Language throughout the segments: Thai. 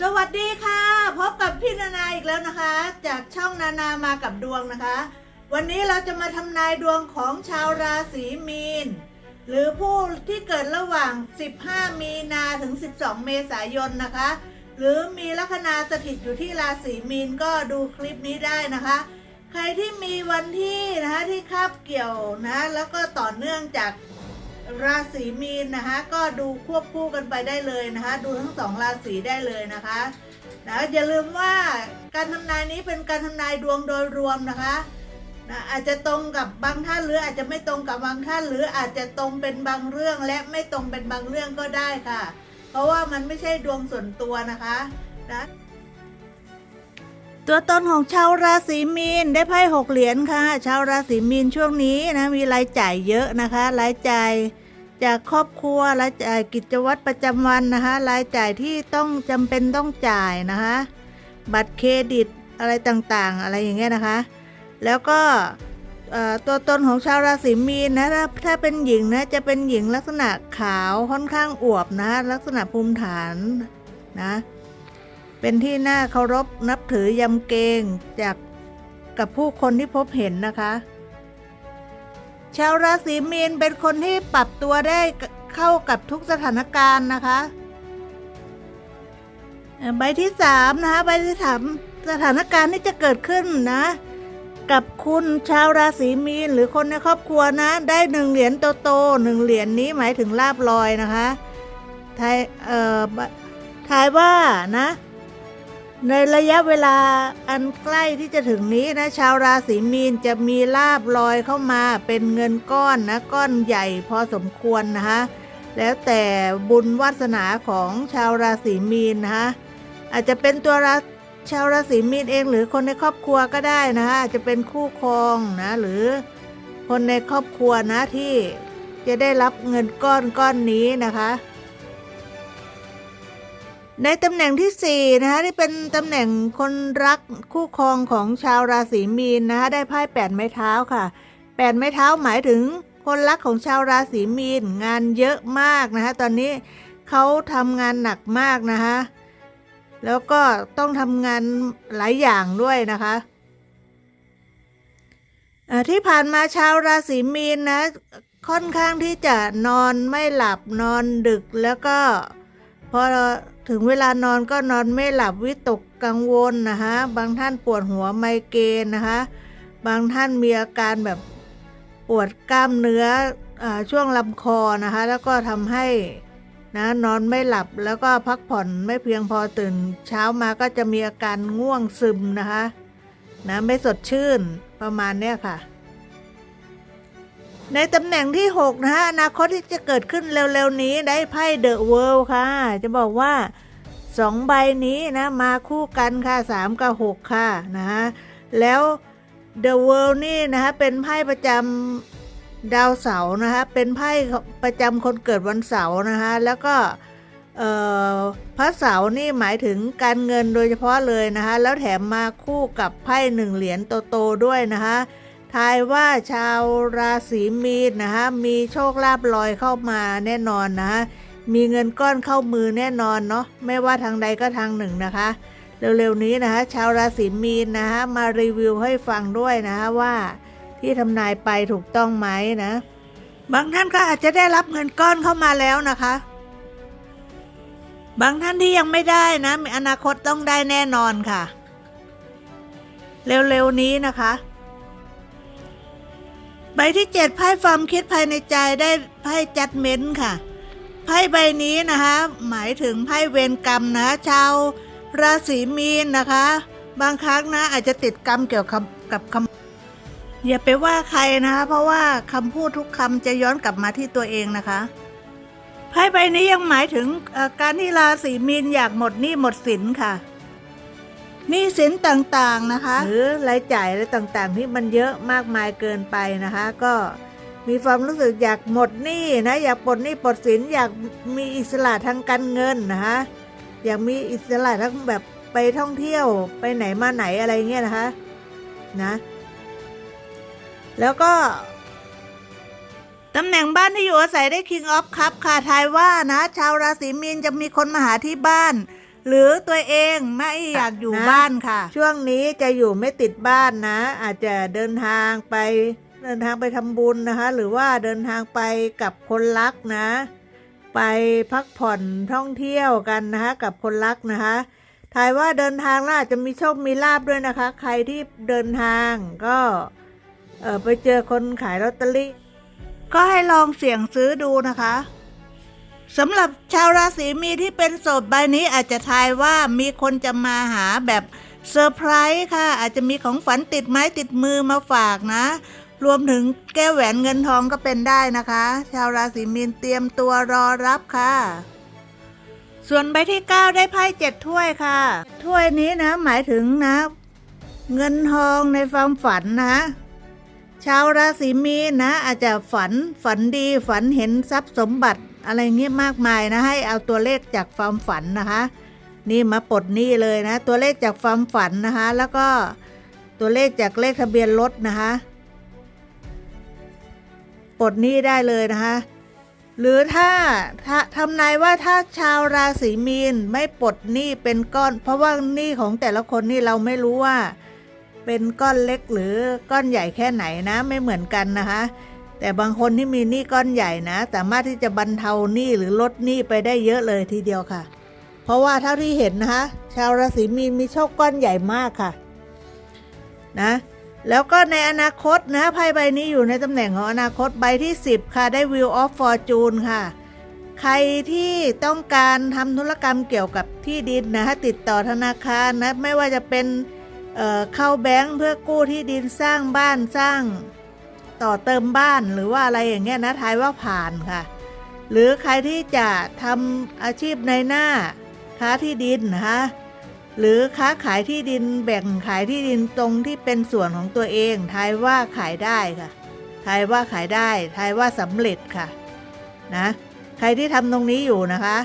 สวัสดีค่ะ พบกับพี่นานาอีกแล้วนะคะ จากช่องนานามากับดวงนะคะ วันนี้เราจะมาทำนายดวงของชาวราศีมีน หรือผู้ที่เกิดระหว่าง 15 มีนาถึง 12 เมษายนนะคะ หรือมีลัคนาสถิตอยู่ที่ราศีมีนก็ดูคลิปนี้ได้นะคะ ใครที่มีวันที่นะคะที่คาบเกี่ยวนะ แล้วก็ต่อเนื่องจาก ราศีมีนนะคะ ก็ดูควบคู่กันไปได้เลยนะคะ ดูทั้งสองราศีได้เลยนะคะนะอย่าลืมว่าการทำนายนี้เป็นการทำนายดวงโดยรวมนะคะนะอาจจะตรงกับบางท่านหรืออาจจะไม่ตรงกับบางท่าน หรืออาจจะตรงเป็นบางเรื่องและไม่ตรงเป็นบางเรื่องก็ได้ค่ะ เพราะว่ามันไม่ใช่ดวงส่วนตัวนะคะนะ ตัวตนของชาวราศีมีนได้ไพ่หกเหรียญค่ะ ชาวราศีมีนช่วงนี้นะมีรายจ่ายเยอะนะคะ รายจ่ายจากครอบครัวรายจ่ายกิจวัตรประจำวันนะคะ รายจ่ายที่ต้องจำเป็นต้องจ่ายนะคะ บัตรเครดิตอะไรต่างๆ อะไรอย่างเงี้ยนะคะ แล้วก็ตัวตนของชาวราศีมีนนะถ้าถ้าเป็นหญิงนะจะเป็นหญิงลักษณะขาวค่อนข้างอวบนะลักษณะภูมิฐานนะ เป็นที่น่าเคารพนับถือยำเกรงจากกับผู้คนที่พบเห็นนะคะ ชาวราศีมีนเป็นคนที่ปรับตัวได้เข้ากับทุกสถานการณ์นะคะ ใบที่สามนะคะใบที่สามสถานการณ์ที่จะเกิดขึ้นนะ กับคุณชาวราศีมีนหรือคนในครอบครัวนะ ได้หนึ่งเหรียญโตๆหนึ่งเหรียญนี้หมายถึงลาบลอยนะคะทายเอ่อทายว่านะ ในระยะเวลาอันใกล้ที่จะถึงนี้นะ ชาวราศีมีนจะมีลาบลอยเข้ามาเป็นเงินก้อนนะก้อนใหญ่พอสมควรนะคะแล้วแต่บุญวาสนาของชาวราศีมีนนะคะอาจจะเป็นตัวราชาวราศีมีนเองหรือคนในครอบครัวก็ได้นะคะอาจจะเป็นคู่ครองนะหรือคนในครอบครัวนะที่จะได้รับเงินก้อนก้อนนี้นะคะ ในตำแหน่งที่สี่นะคะที่เป็นตำแหน่งคนรักคู่ครองของชาวราศีมีนนะคะได้ไพ่แปดไม้เท้าค่ะแปดไม้เท้าหมายถึงคนรักของชาวราศีมีนงานเยอะมากนะคะตอนนี้เขาทำงานหนักมากนะคะแล้วก็ต้องทำงานหลายอย่างด้วยนะคะที่ผ่านมาชาวราศีมีนนะค่อนข้างที่จะนอนไม่หลับนอนดึกแล้วก็พอ ถึงเวลานอนก็นอนไม่หลับวิตกกังวลนะคะบางท่านปวดหัวไมเกรนนะคะบางท่านมีอาการแบบปวดกล้ามเนื้ออช่วงลำคอนะคะแล้วก็ทำให้นะนอนไม่หลับแล้วก็พักผ่อนไม่เพียงพอตื่น เช้ามาก็จะมีอาการง่วงซึมนะคะนะไม่สดชื่นประมาณเนี้ยค่ะ ในตำแหน่งที่ 6 นะฮะอนาคตที่จะเกิดขึ้นเร็วๆนี้ได้ไพ่เดอะเวิลด์ค่ะ จะบอกว่าสองใบนี้นะมาคู่กันค่ะ 3 กับ 6 ค่ะนะฮะแล้วเดอะเวิลด์นี่นะฮะเป็นไพ่ประจำดาวเสาร์นะคะเป็นไพ่ประจำคนเกิดวันเสาร์นะคะแล้วก็พระเสาร์นี่หมายถึงการเงินโดยเฉพาะเลยนะคะแล้วแถมมาคู่กับไพ่หนึ่งเหรียญโตๆด้วยนะคะ ทายว่าชาวราศีมีนนะคะมีโชคลาภลอยเข้ามาแน่นอนนะคะมีเงินก้อนเข้ามือแน่นอนเนาะไม่ว่าทางใดก็ทางหนึ่งนะคะ เร็วๆนี้นะคะ ชาวราศีมีนนะคะมารีวิวให้ฟังด้วยนะคะว่าที่ทำนายไปถูกต้องไหมนะ บางท่านก็อาจจะได้รับเงินก้อนเข้ามาแล้วนะคะ บางท่านที่ยังไม่ได้นะมีอนาคตต้องได้แน่นอนค่ะ เร็วๆนี้นะคะ ใบที่เจ็ดไพ่ความคิดภายในใจได้ไพ่จัดเม้นค่ะ ไพ่ใบนี้นะคะ หมายถึงไพ่เวรกรรมนะชาวราศีมีนนะคะ บางครั้งนะอาจจะติดกรรมเกี่ยวกับกับคำอย่าไปว่าใครนะคะ เพราะว่าคำพูดทุกคำจะย้อนกลับมาที่ตัวเองนะคะไพ่ใบนี้ยังหมายถึงการที่ราศีมีนอยากหมดหนี้หมดสินค่ะ นี้สินต่างๆนะคะ หรือรายจ่ายอะไรต่างๆ ที่มันเยอะมากมายเกินไปนะคะ ก็มีความรู้สึกอยากหมดหนี้นะอยากปลดหนี้ปลดสินอยากมีอิสระทางการเงินนะคะอยากมีอิสระทั้งแบบไปท่องเที่ยวไปไหนมาไหนอะไรเงี้ยนะคะนะ แล้วก็ตำแหน่งบ้านที่อยู่อาศัยได้ King of Cup ค่ะทายว่านะ ชาวราศีมีนจะมีคนมาหาที่บ้าน หรือตัวเองไม่อยากอยู่นะบ้านค่ะ ช่วงนี้จะอยู่ไม่ติดบ้านนะ อาจจะเดินทางไปเดินทางไปทำบุญนะคะ หรือว่าเดินทางไปกับคนรักนะ ไปพักผ่อนท่องเที่ยวกันนะคะ กับคนรักนะคะทายว่าเดินทางแล้วอาจจะมีโชคมีลาบด้วยนะคะ ใครที่เดินทางก็เออไปเจอคนขายลอตเตอรี่ก็ให้ลองเสี่ยงซื้อดูนะคะ สำหรับชาวราศีมีที่เป็นโสดใบนี้อาจจะทายว่ามีคนจะมาหาแบบเซอร์ไพรส์ค่ะ อาจจะมีของฝันติดไม้ติดมือมาฝากนะ รวมถึงแก้วแหวนเงินทองก็เป็นได้นะคะ ชาวราศีมีนเตรียมตัวรอรับค่ะ ส่วนใบที่ 9 ได้ไพ่เจ็ดถ้วยค่ะ ถ้วยนี้นะ หมายถึงนะ เงินทองในความฝันนะชาวราศีมีนนะ อาจจะฝันฝันดีฝันเห็นทรัพย์สมบัติ อะไรเงี้ยมากมายนะ ให้เอาตัวเลขจากความฝันนะคะ นี่มาปลดหนี้เลยนะ ตัวเลขจากความฝันนะคะ แล้วก็ตัวเลขจากเลขทะเบียนรถนะคะปลดหนี้ได้เลยนะคะ หรือถ้าถ้าทำนายว่าถ้าชาวราศีมีนไม่ปลดหนี้เป็นก้อน เพราะว่าหนี้ของแต่ละคนนี่เราไม่รู้ว่า เป็นก้อนเล็กหรือก้อนใหญ่แค่ไหนนะ ไม่เหมือนกันนะคะ แต่บางคนที่มีหนี้ก้อนใหญ่นะสามารถที่จะบรรเทาหนี้หรือลดหนี้ไปได้เยอะเลยทีเดียวค่ะ เพราะว่าเท่าที่เห็นนะคะ ชาวราศีมีนมีโชคก้อนใหญ่มากค่ะนะแล้วก็ในอนาคตนะไพ่ใบนี้อยู่ในตำแหน่งของอนาคตใบที่ 10 ค่ะได้ Wheel of Fortune ค่ะ ใครที่ต้องการทำธุรกรรมเกี่ยวกับที่ดินนะคะติดต่อธนาคารนะไม่ว่าจะเป็นเเข้าแบงค์เพื่อกู้ที่ดินสร้างบ้านสร้าง ต่อเติมบ้านหรือว่าอะไรอย่างเงี้ยนะทายว่าผ่านค่ะ หรือใครที่จะทำอาชีพในหน้าค้าที่ดินนะคะหรือค้าขายที่ดินแบ่งขายที่ดินตรงที่เป็นส่วนของตัวเองทายว่าขายได้ค่ะทายว่าขายได้ทายว่าสำเร็จค่ะนะใครที่ทำตรงนี้อยู่นะคะ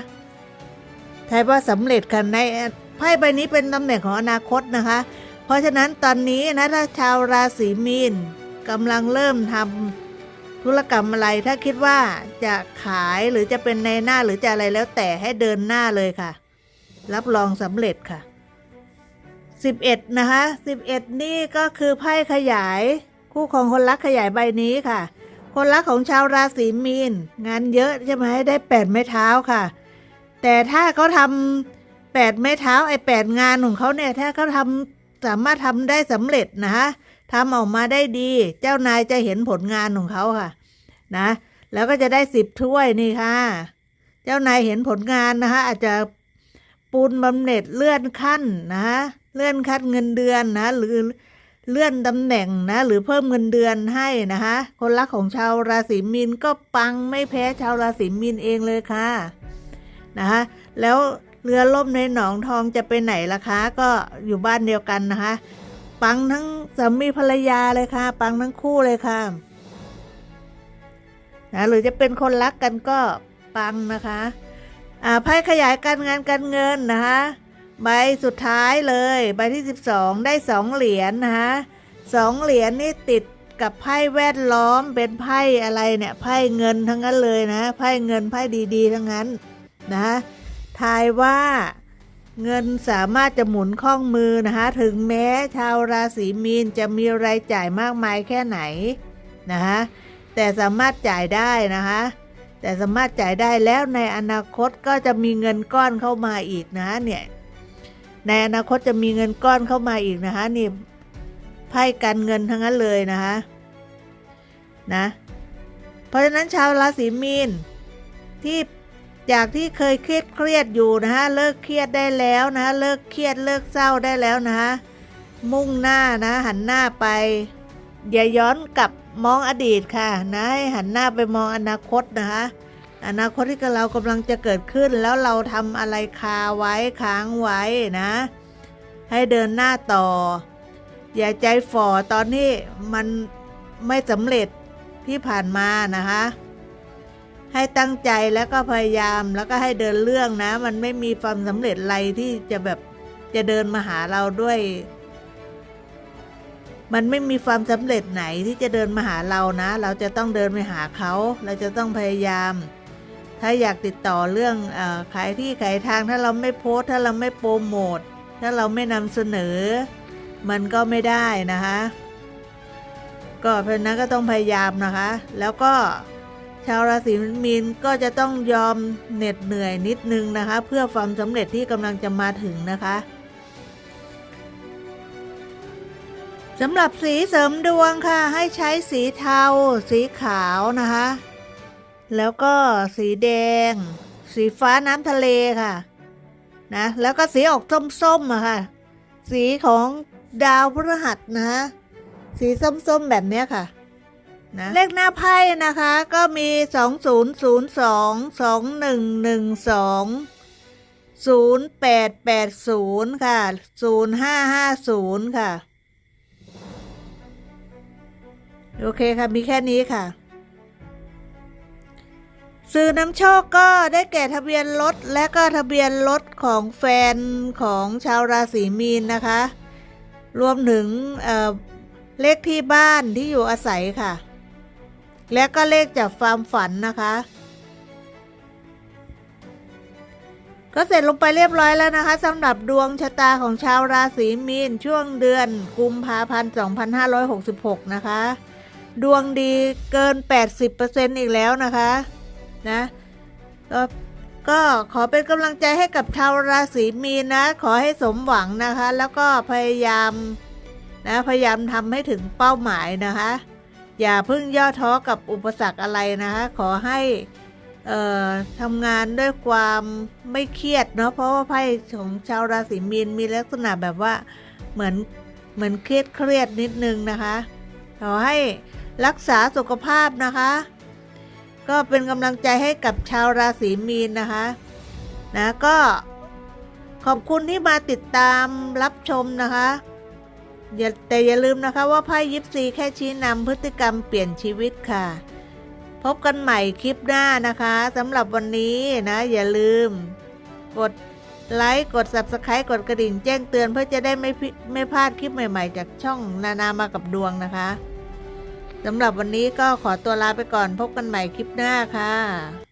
ทายว่าสำเร็จค่ะในไพ่ใบนี้เป็นตำแหน่งของอนาคตนะคะ เพราะฉะนั้นตอนนี้นะถ้าชาวราศีมีน กำลังเริ่มทำธุรกรรมอะไร ถ้าคิดว่าจะขายหรือจะเป็นในหน้าหรือจะอะไรแล้วแต่ให้เดินหน้าเลยค่ะ รับรองสำเร็จค่ะ 11 นะคะ11 นี่ก็คือไพ่ขยาย คู่ของคนรักขยายใบนี้ค่ะ คนรักของชาวราศีมีน งานเยอะใช่ไหมได้แปดไม้เท้าค่ะ แต่ถ้าเขาทำแปดไม้เท้าไอ้แปดงานของเขาเนี่ยถ้าเขาทำสามารถทำได้สำเร็จนะคะ ทำออกมาได้ดี เจ้านายจะเห็นผลงานของเขาค่ะ นะ แล้วก็จะได้สิบถ้วยนี่ค่ะ เจ้านายเห็นผลงานนะคะ อาจจะปูนบำเหน็จเลื่อนขั้นนะคะเลื่อนขั้นเงินเดือนนะ หรือเลื่อนตำแหน่งนะ หรือเพิ่มเงินเดือนให้นะคะ คนรักของชาวราศีมีนก็ปังไม่แพ้ชาวราศีมีนเองเลยค่ะนะคะแล้วเรือล่มในหนองทองจะไปไหนล่ะคะ ก็อยู่บ้านเดียวกันนะคะ ปังทั้งสามีภรรยาเลยค่ะ ปังทั้งคู่เลยค่ะนะหรือจะเป็นคนรักกันก็ปังนะคะอ่าไพ่ขยายการงานการเงินนะคะใบสุดท้ายเลยใบที่ 12 ได้สองเหรียญนะคะสองเหรียญนี่ติดกับไพ่แวดล้อมเป็นไพ่อะไรเนี่ยไพ่เงินทั้งนั้นเลยนะไพ่เงินไพ่ดีๆ ทั้งนั้นนะทายว่า เงินสามารถจะหมุนคล่องมือนะคะถึงแม้ชาวราศีมีนจะมีรายจ่ายมากมายแค่ไหนนะคะแต่สามารถจ่ายได้นะคะแต่สามารถจ่ายได้แล้วในอนาคตก็จะมีเงินก้อนเข้ามาอีกนะเนี่ยในอนาคตจะมีเงินก้อนเข้ามาอีกนะคะนี่ไพ่การเงินทั้งนั้นเลยนะคะนะเพราะฉะนั้นชาวราศีมีนที่ จากที่เคยเครียดเครียดอยู่นะคะเลิกเครียดได้แล้วนะเลิกเครียดเลิกเศร้าได้แล้วนะคะมุ่งหน้านะหันหน้าไป อย่าย้อนกลับมองอดีตค่ะนะให้หันหน้าไปมองอนาคตนะคะอนาคตที่เรากำลังจะเกิดขึ้นแล้วเราทำอะไรคาไว้ค้างไว้นะ ให้เดินหน้าต่อ อย่าใจฝ่อตอนที่มันไม่สำเร็จที่ผ่านมานะคะ ให้ตั้งใจแล้วก็พยายามแล้วก็ให้เดินเรื่องนะ มันไม่มีความสำเร็จอะไรที่จะแบบจะเดินมาหาเราด้วย มันไม่มีความสำเร็จไหนที่จะเดินมาหาเรานะ เราจะต้องเดินไปหาเขาเราจะต้องพยายาม ถ้าอยากติดต่อเรื่องอขายที่ขายทางถ้าเราไม่โพสต์ถ้าเราไม่โปรโมทถ้าเราไม่นำเสนอ มันก็ไม่ได้นะคะ ก็เพราะนั้นก็ต้องพยายามนะคะ แล้วก็าวราศีมีนก็จะต้องยอมเหน็ดเหนื่อยนิดนึงนะคะ เพื่อความสำเร็จที่กำลังจะมาถึงนะคะสำหรับสีเสริมดวงค่ะ ให้ใช้สีเทา สีขาวนะคะ แล้วก็สีแดง สีฟ้าน้ำทะเลค่ะนะแล้วก็สีออกส้มๆอะค่ะ สีของดาวพฤหัสนะ สีส้มๆแบบนี้ค่ะ นะเลขหน้าไพ่นะคะ ก็มี 2002 2112 0880 ค่ะ 0550 ค่ะ โอเคค่ะ มีแค่นี้ค่ะสื่อน้ำโชคก็ได้แก่ทะเบียนรถ และก็ทะเบียนรถของแฟนของชาวราศีมีนนะคะ รวมถึงเเลขที่บ้านที่อยู่อาศัยค่ะ และก็เลขจากฟาร์มฝันนะคะ ก็เสร็จลงไปเรียบร้อยแล้วนะคะสำหรับดวงชะตาของชาวราศีมีนช่วงเดือนกุมภาพันธ์2566 นะคะ ดวงดีเกิน 80%อีกแล้วนะคะนะก็ก็ขอเป็นกำลังใจให้กับชาวราศีมีนนะ ขอให้สมหวังนะคะ แล้วก็พยายามนะพยายามทำให้ถึงเป้าหมายนะคะ อย่าเพิ่งย่อท้อกับอุปสรรคอะไรนะคะ ขอให้เอ่อทำงานด้วยความไม่เครียดเนาะเพราะว่าไพ่ของชาวราศีมีนมีลักษณะแบบว่าเหมือนเหมือนเครียดเครียดนิดนึงนะคะ ขอให้รักษาสุขภาพนะคะ ก็เป็นกำลังใจให้กับชาวราศีมีนนะคะนะก็ขอบคุณที่มาติดตามรับชมนะคะ แต่อย่าลืมนะคะว่าไพ่ยิปซีแค่ชี้นำพฤติกรรมเปลี่ยนชีวิตค่ะ พบกันใหม่คลิปหน้านะคะสำหรับวันนี้นะ อย่าลืม กดไลค์กด Subscribe กดกระดิ่งแจ้งเตือนเพื่อจะได้ไม่พิไม่พลาดคลิปใหม่ๆ จากช่องนานามากับดวงนะคะสำหรับวันนี้ก็ขอตัวลาไปก่อนพบกันใหม่คลิปหน้าค่ะ